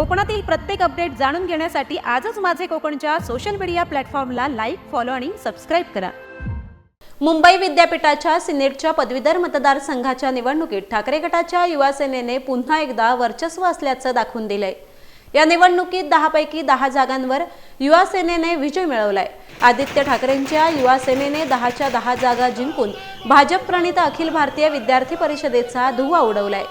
कोकणातील प्रत्येक अपडेट जाणून घेण्यासाठी आजच माझे कोकणच्या सोशल मीडिया प्लॅटफॉर्मला लाईक फॉलो आणि सबस्क्राईब करा. मुंबई विद्यापीठाच्या सिनेटच्या पदवीधर मतदारसंघाच्या निवडणुकीत ठाकरे गटाच्या युवा सेनेने पुन्हा एकदा वर्चस्व असल्याचं दाखवून दिलंय. या निवडणुकीत दहापैकी दहा जागांवर युवा सेनेने विजय मिळवलाय. आदित्य ठाकरेंच्या युवा सेनेने दहाच्या दहा जागा जिंकून भाजप प्रणित अखिल भारतीय विद्यार्थी परिषदेचा धुवा उडवलाय.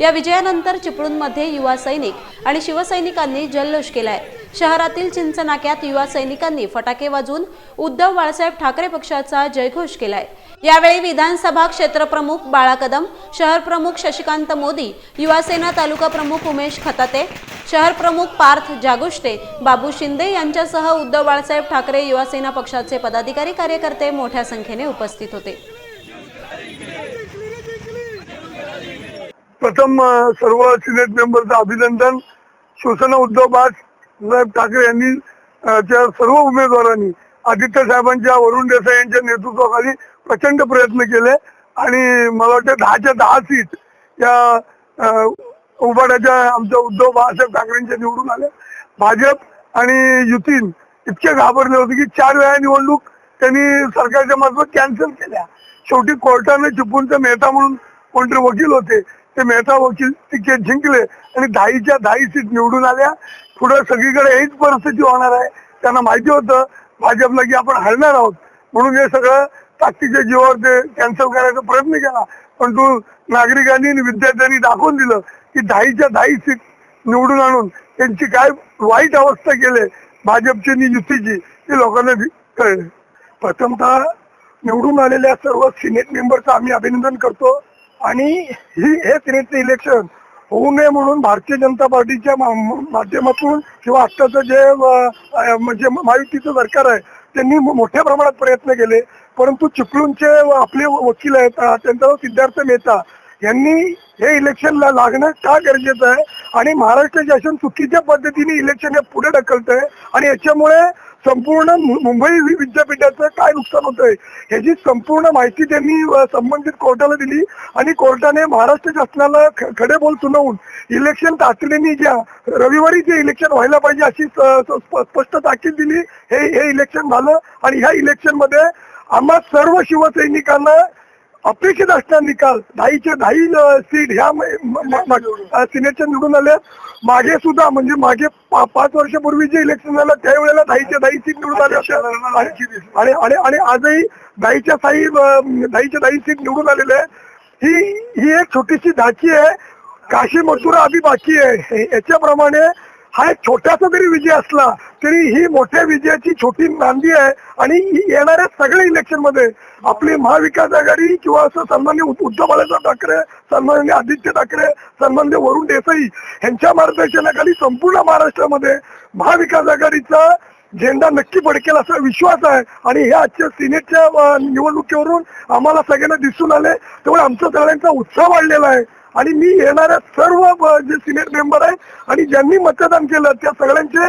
या विजयानंतर चिपळूणमध्ये युवा सैनिक आणि शिवसैनिकांनी जल्लोष केलाय. शहरातील चिंचनाक्यात युवा सैनिकांनी फटाके वाजून उद्धव बाळासाहेब ठाकरे पक्षाचा जयघोष केलाय. यावेळी विधानसभा क्षेत्रप्रमुख बाळा कदम शहर प्रमुख शशिकांत मोदी युवासेना तालुका प्रमुख उमेश खताते शहर प्रमुख पार्थ जागुष्टे बाबू शिंदे यांच्यासह उद्धव बाळासाहेब ठाकरे युवासेना पक्षाचे पदाधिकारी कार्यकर्ते मोठ्या संख्येने उपस्थित होते. प्रथम सर्व सिनेट मेंबरचं अभिनंदन. शिवसेना उद्धव बाळासाहेब ठाकरे यांनी त्या सर्व उमेदवारांनी आदित्य साहेबांच्या वरुण देसाई यांच्या नेतृत्वाखाली प्रचंड प्रयत्न केले. आणि मला वाटतं दहाच्या दहा सीट या अ, उभाट्याच्या आमच्या उद्धव बाळासाहेब ठाकरेंच्या निवडून आल्या. भाजप आणि युतीन इतके घाबरले होते की चार वेळा निवडणूक त्यांनी सरकारच्या मार्फत कॅन्सल केल्या. शेवटी कोर्टाने चुपूनचा मेहता म्हणून कोणतरी वकील होते. ते मेहता वकील तिकीट जिंकले आणि दहाईच्या दहाई सीट निवडून आल्या. पुढे सगळीकडे हीच परिस्थिती होणार आहे. त्यांना माहिती होतं भाजपला की आपण हरणार आहोत. म्हणून हे सगळं ताकदीच्या जीवावर ते कॅन्सल करायचा प्रयत्न केला. परंतु नागरिकांनी आणि विद्यार्थ्यांनी दाखवून दिलं की दहाईच्या दहाई सीट निवडून आणून त्यांची काय वाईट अवस्था केले भाजपची आणि युतीची ती लोकांना कळले. प्रथमतः निवडून आलेल्या सर्व सिनेट मेंबरचं आम्ही अभिनंदन करतो. आणि ही हेच रेटचं इलेक्शन होऊ नये म्हणून भारतीय जनता पार्टीच्या माध्यमातून किंवा आत्ताचं जे म्हणजे महायुतीचं सरकार आहे त्यांनी मोठ्या प्रमाणात प्रयत्न केले. परंतु चिपळूणचे आपले वकील आहेत त्यांचा सिद्धार्थ मेहता यांनी हे इलेक्शनला लागणं का गरजेचं आहे? आणि महाराष्ट्र शासन चुकीच्या पद्धतीने इलेक्शन हे पुढे ढकलत आहे आणि याच्यामुळे संपूर्ण मुंबई विद्यापीठाचं काय नुकसान होतंय? ह्याची संपूर्ण माहिती त्यांनी संबंधित कोर्टाला दिली आणि कोर्टाने महाराष्ट्र शासनाला खडे बोल सुनावून इलेक्शन तातडीने ज्या रविवारी जे इलेक्शन व्हायला पाहिजे अशी स्पष्ट ताकीद दिली हे हे इलेक्शन झालं आणि ह्या इलेक्शनमध्ये आम्हा सर्व शिवसैनिकांना अपेक्षित असणारा निकाल. दहाईचे दहाई अ, सीट ह्या सिनेटच्या निवडून आल्या. मागे सुद्धा म्हणजे मागे पाच वर्षापूर्वी जे इलेक्शन झालं त्यावेळेला दहाईच्या दहाई सीट निवडून आल्या. होत्या. आणि- आणि आजही दहाईच्या साई अ, दहाईच्या दहाई सीट निवडून आलेले आहे. ही ही एक छोटीशी धाची आहे. काशी मथुरा आधी बाकी आहे. याच्याप्रमाणे हा एक छोटासा जरी विजय असला तरी ही मोठ्या विजयाची छोटी नांदी आहे आणि येणाऱ्या सगळ्या इलेक्शनमध्ये आपली महाविकास आघाडी किंवा असं सन्मान्य उद्धव बाळासाहेब ठाकरे सन्मान्य आदित्य ठाकरे सन्मान्य वरुण देसाई यांच्या मार्गदर्शनाखाली संपूर्ण महाराष्ट्रामध्ये महाविकास आघाडीचा झेंडा नक्की फडकेल असा विश्वास आहे. आणि हे आजच्या सिनेटच्या निवडणुकीवरून आम्हाला सगळ्यांना दिसून आले. त्यामुळे आमचा सगळ्यांचा उत्साह वाढलेला आहे. आणि मी येणाऱ्या सर्व जे सिनेट मेंबर आहेत आणि ज्यांनी मतदान केलं त्या सगळ्यांचे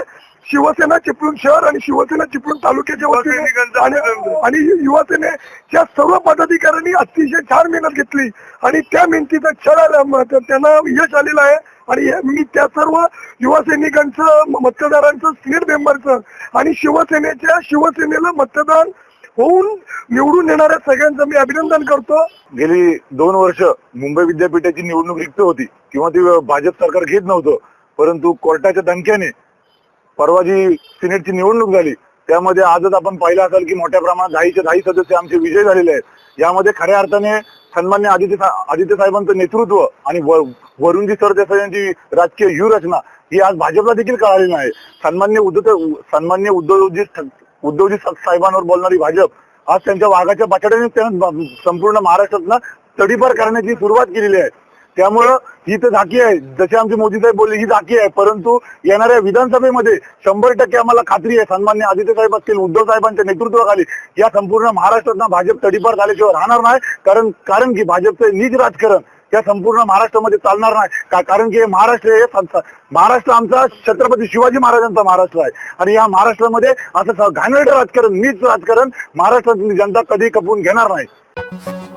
शिवसेना चिपळूण शहर आणि शिवसेना चिपळूण तालुक्याच्या वतीने आणि आणि युवा सेनेच्या सर्व पदाधिकाऱ्यांनी अतिशय छान मेहनत घेतली. आणि त्या मेहनतीचा छळ त्यांना यश आलेलं आहे. आणि मी त्या सर्व युवा सैनिकांचं म- मतदारांचं सिनेट मेंबरचं आणि शिवसेनेच्या शिवसेनेला मतदान होऊन निवडून येणाऱ्या सगळ्यांचं मी अभिनंदन करतो. गेली दोन वर्ष मुंबई विद्यापीठाची निवडणूक रिक्त होती. किंवा ती भाजप सरकार घेत नव्हतं. परंतु कोर्टाच्या धमक्याने परवा जी सिनेटची निवडणूक झाली. त्यामध्ये आजच आपण पाहिलं असाल की मोठ्या प्रमाणात दहाच्या दहा सदस्य आमचे विजय झालेले आहेत. यामध्ये खऱ्या अर्थाने सन्मान्य आदित्य आदित्य साहेबांचं नेतृत्व आणि वरुणजी सरदेसाई यांची राजकीय व्यूहरचना ही आज भाजपला देखील कळाली नाही. सन्मान्य उद्धव सन्मान्य उद्धवजी उद्धवजी साहेबांवर बोलणारी भाजप आज त्यांच्या वाघाच्या पाचड्याने त्यांना संपूर्ण महाराष्ट्रातनं तडीपार करण्याची सुरुवात केलेली आहे. त्यामुळं ही तर झाकी आहे. जसे आमचे मोदी साहेब बोलले ही झाकी आहे. परंतु येणाऱ्या विधानसभेमध्ये शंभर टक्के आम्हाला खात्री आहे. सन्मान्य आदित्य साहेब असतील उद्धव साहेबांच्या नेतृत्वाखाली या संपूर्ण महाराष्ट्रात भाजप तडीपार झाल्याशिवाय राहणार नाही. कारण कारण की भाजपचं नीच राजकारण या संपूर्ण महाराष्ट्रामध्ये चालणार नाही. कारण की हे महाराष्ट्र हे महाराष्ट्र आमचा छत्रपती शिवाजी महाराजांचा महाराष्ट्र आहे. आणि या महाराष्ट्रामध्ये असं घाणेरडं राजकारण नीच राजकारण महाराष्ट्रातली जनता कधी कपून घेणार नाही.